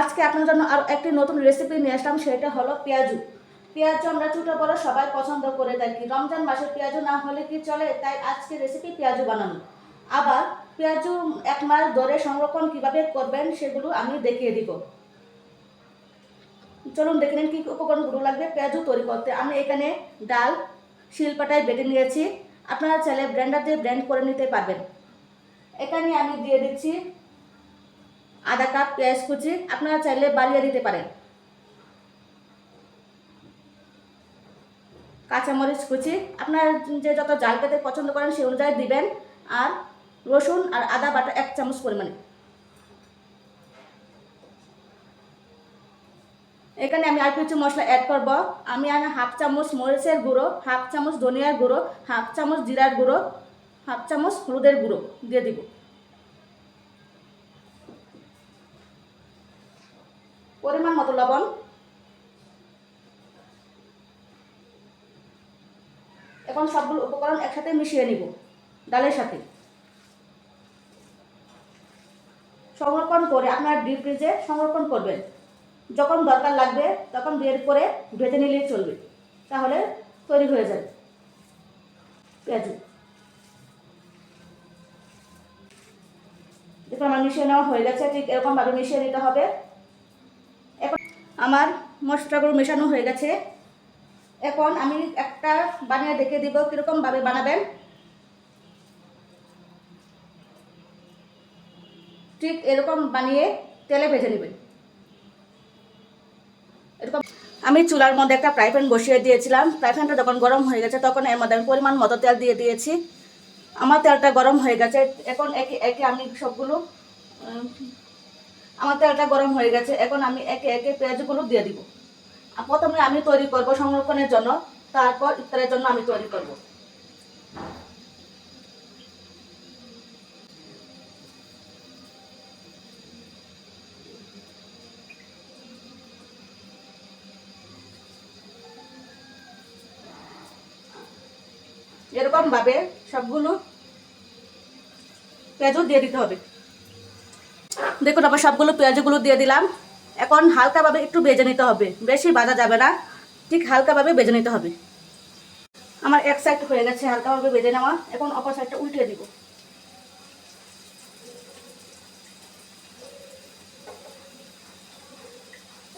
আজকে আপনার জন্য আর একটি নতুন রেসিপি নিয়ে আসলাম, সেটা হলো পেঁয়াজু। পেঁয়াজু আমরা ছোটো বড় সবাই পছন্দ করে থাকি। রমজান মাসে পেঁয়াজু না হলে কি চলে? তাই আজকে রেসিপি পেঁয়াজু বানানো আবার পেঁয়াজু এক মাস ধরে সংরক্ষণ কীভাবে করবেন সেগুলো আমি দেখিয়ে দিব। চলুন দেখে নিন কী উপকরণগুলো লাগবে পেঁয়াজু তৈরি করতে। আমি এখানে ডাল, শিলপাটায় বেটে নিয়েছি। আপনারা চাইলে ব্র্যান্ডার দিয়ে ব্র্যান্ড করে নিতে পারবেন। এখানে আমি দিয়ে দিচ্ছি আধা কাপ পেঁয়াজ কুচি, আপনারা চাইলে বাড়িয়ে দিতে পারেন। কাঁচামরিচ কুচি, আপনারা যে যত জাল পেতে পছন্দ করেন সেই অনুযায়ী দিবেন, আর রসুন আর আদা বাটা এক চামচ পরিমাণে। এখানে আমি আর কিছু মশলা অ্যাড করব। আমি আর হাফ চামচ মরিচের গুঁড়ো, হাফ চামচ ধনিয়ার গুঁড়ো, হাফ চামচ জিরার গুঁড়ো, হাফ চামচ হলুদের গুঁড়ো দিয়ে দিব। লবণ এখন সবগুলো উপকরণ একসাথে মিশিয়ে নিব, ডালের সাথে। সংরক্ষণ করে আপনার ডিপ ফ্রিজে সংরক্ষণ করবেন। যখন দরকার লাগবে, তখন বের করে ভেজে নিলেই চলবে। তাহলে তৈরি হয়ে যাবে। পেঁয়াজু। দেখুন, আমার মিশিয়ে নেওয়া হয়ে গেছে, ঠিক এরকমভাবে মিশিয়ে নিতে হবে। আমার মশলাগুলো মেশানো হয়ে গেছে। এখন আমি একটা বানিয়ে দেখে দিব কীরকমভাবে বানাবেন। ঠিক এরকম বানিয়ে তেলে ভেজে নেবেন। এরকম আমি চুলার মধ্যে একটা ফ্রাই প্যান বসিয়ে দিয়েছিলাম। ফ্রাই প্যানটা যখন গরম হয়ে গেছে তখন এর মধ্যে আমি পরিমাণ মতো তেল দিয়ে দিয়েছি। আমার তেলটা গরম হয়ে গেছে। এখন একে একে আমি সবগুলো আমার তেলটা গরম হয়ে গেছে, এখন আমি একে একে পেঁয়াজগুলো দিয়ে দিব। প্রথমে আমি তৈরি করব সংরক্ষণের জন্য, তারপর ইফতারের জন্য আমি তৈরি করব। এরকম ভাবে সবগুলো পেঁয়াজও দিয়ে দিতে হবে। দেখুন, আবার সবগুলো পেঁয়াজগুলো দিয়ে দিলাম। এখন হালকাভাবে একটু ভেজে নিতে হবে। বেশি ভাজা যাবে না। ঠিক হালকাভাবে ভেজে নিতে হবে। আমার এক সাইড হয়ে গেছে, হালকাভাবে ভেজে নেওয়া। এখন অপর সাইডটা উল্টে দিব।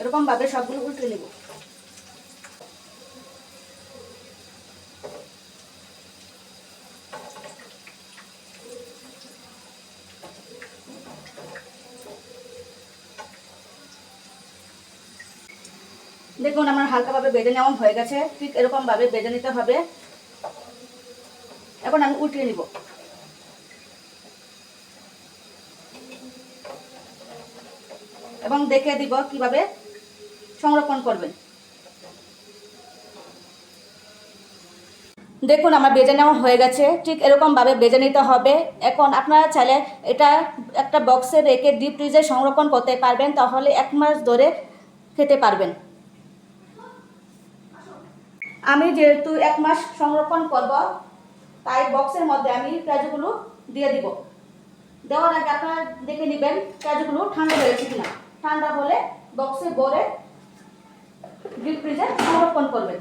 এরকম ভাবে সবগুলো উল্টে নিব। দেখুন, আমার হালকাভাবে বেজে নেওয়া হয়ে গেছে। ঠিক এরকমভাবে বেজে নিতে হবে। এখন আমি উল্টিয়ে নিব। এবং দেখে দিব কীভাবে সংরক্ষণ করবেন। দেখুন, আমার বেজে নেওয়া হয়ে গেছে। ঠিক এরকমভাবে বেজে নিতে হবে। এখন আপনারা চাইলে এটা একটা বক্সে রেখে ডিপ ফ্রিজে সংরক্ষণ করতে পারবেন। তাহলে এক মাস ধরে খেতে পারবেন। আমি যেহেতু এক মাস সংরক্ষণ করব, তাই বক্সের মধ্যে আমি পেঁয়াজগুলো দিয়ে দিব। দেওয়ার আগে আপনারা দেখে নেবেন পেঁয়াজগুলো ঠান্ডা হয়েছে কিনা। ঠান্ডা হলে বক্সে ভরে ডিপ ফ্রিজে সংরক্ষণ করবেন।